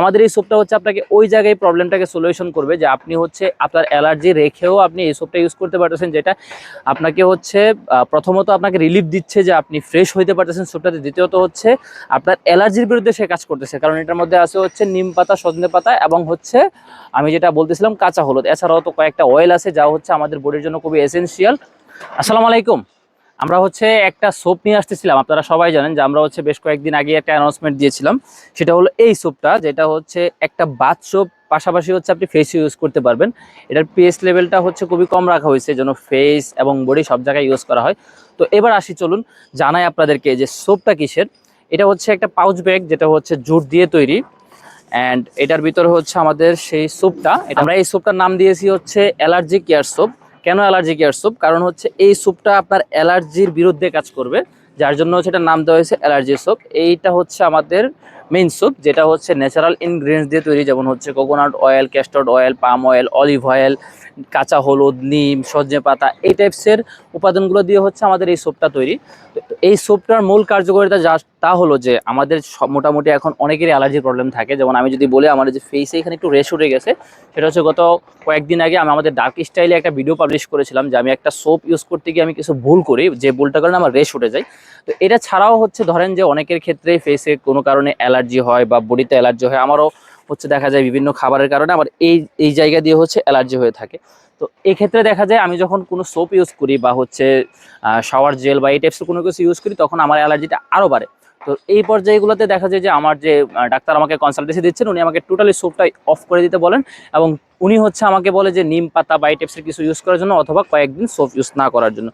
আমাদের এই সোপটা হচ্ছে আপনাকে ওই জায়গায় প্রবলেমটাকে সলিউশন করবে যে আপনি হচ্ছে আপনার অ্যালার্জি রেখেও আপনি এই সোপটা ইউজ করতে পারতেছেন, যেটা আপনাকে হচ্ছে প্রথমত আপনাকে রিলিফ দিচ্ছে যে আপনি ফ্রেশ হইতে পারতেছেন সোপটাতে দ্বিতীয়ত হচ্ছে আপনার অ্যালার্জির বিরুদ্ধে সে কাজ করতেছে, কারণ এটার মধ্যে আছে হচ্ছে নিম পাতা, সজনে পাতা এবং হচ্ছে আমি যেটা বলতেছিলাম কাঁচা হলুদ। এছাড়াও তো কয়েকটা অয়েল আছে, যা হচ্ছে আমাদের বডির জন্য খুবই এসেনশিয়াল আসসালামু আলাইকুম। আমরা হচ্ছে একটা সোপ নিয়ে আসতেছিলাম, আপনারা সবাই জানেন যে আমরা হচ্ছে বেশ কয়েকদিন আগে একটা অ্যানাউন্সমেন্ট দিয়েছিলাম। সেটা হলো এই সোপটা যেটা হচ্ছে একটা বাথ সোপ পাশাপাশি হচ্ছে আপনি ফেস ইউজ করতে পারবেন। এটার পিএস লেভেলটা হচ্ছে খুবই কম রাখা হয়েছে, যেন ফেস এবং বডি সব জায়গায় ইউজ করা হয়। তো এবার আসি চলুন, জানাই আপনাদেরকে যে সোপটা কিসের। এটা হচ্ছে একটা পাউচ ব্যাগ যেটা হচ্ছে জুট দিয়ে তৈরি। অ্যান্ড এটার ভিতরে হচ্ছে আমাদের সেই সোপটা আমরা এই সোপটার নাম দিয়েছি হচ্ছে অ্যালার্জি কেয়ার সোপ কেন অ্যালার্জি কেয়ার স্যুপ কারণ হচ্ছে এই স্যুপটা আপনার অ্যালার্জির বিরুদ্ধে কাজ করবে, যার জন্য এটা নাম দেওয়া হয়েছে অ্যালার্জি স্যুপ এইটা হচ্ছে আমাদের মেইন সোপ যেটা হচ্ছে ন্যাচারাল ইনগ্রিডিয়েন্টস দিয়ে তৈরি, যেমন হচ্ছে coconut oil castor oil palm oil olive oil কাঁচা হলুদ, নিম, সজনে পাতা, এই টাইপসের উপাদানগুলো দিয়ে হচ্ছে আমাদের এই সোপটা তৈরি। এই সোপটার মূল কার্যকারিতা যা, তা হলো যে আমাদের মোটামুটি এখন অনেকেরই অ্যালার্জির প্রবলেম থাকে। যেমন আমি যদি বলি, আমার যে ফেসে এখানে একটু রেশ উঠে গেছে, সেটা হচ্ছে গত কয়েকদিন আগে আমি আমাদের ডার্ক স্টাইলে একটা ভিডিও পাবলিশ করেছিলাম, যে আমি একটা সোপ ইউজ করতে গিয়ে আমি কিছু ভুল করি, যে ভুলটার কারণে আমার রেশ উঠে যায়। তো এটা ছাড়াও হচ্ছে ধরেন যে অনেকের ক্ষেত্রে ফেসে কোনো কারণে অ্যালার্জি হয় বা বডিতে অ্যালার্জি হয়, আমারও হচ্ছে দেখা যায় বিভিন্ন খাবারের কারণে আমার এই এই জায়গা দিয়ে হচ্ছে অ্যালার্জি হয়ে থাকে। তো এই ক্ষেত্রে দেখা যায় আমি যখন কোনো সোপ ইউজ করি বা হচ্ছে শাওয়ার জেল বা এই টাইপসের কোনো কিছু ইউজ করি, তখন আমার অ্যালার্জিটা আরও বাড়ে। তো এই পর্যায়গুলোতে দেখা যায় যে আমার যে ডাক্তার আমাকে কনসালটেন্সি দিচ্ছেন, উনি আমাকে টোটালি সোপটা অফ করে দিতে বলেন এবং উনি হচ্ছে আমাকে বলে যে নিম পাতা বা এই টাইপসের কিছু ইউজ করার জন্য অথবা কয়েকদিন সোপ ইউজ না করার জন্য।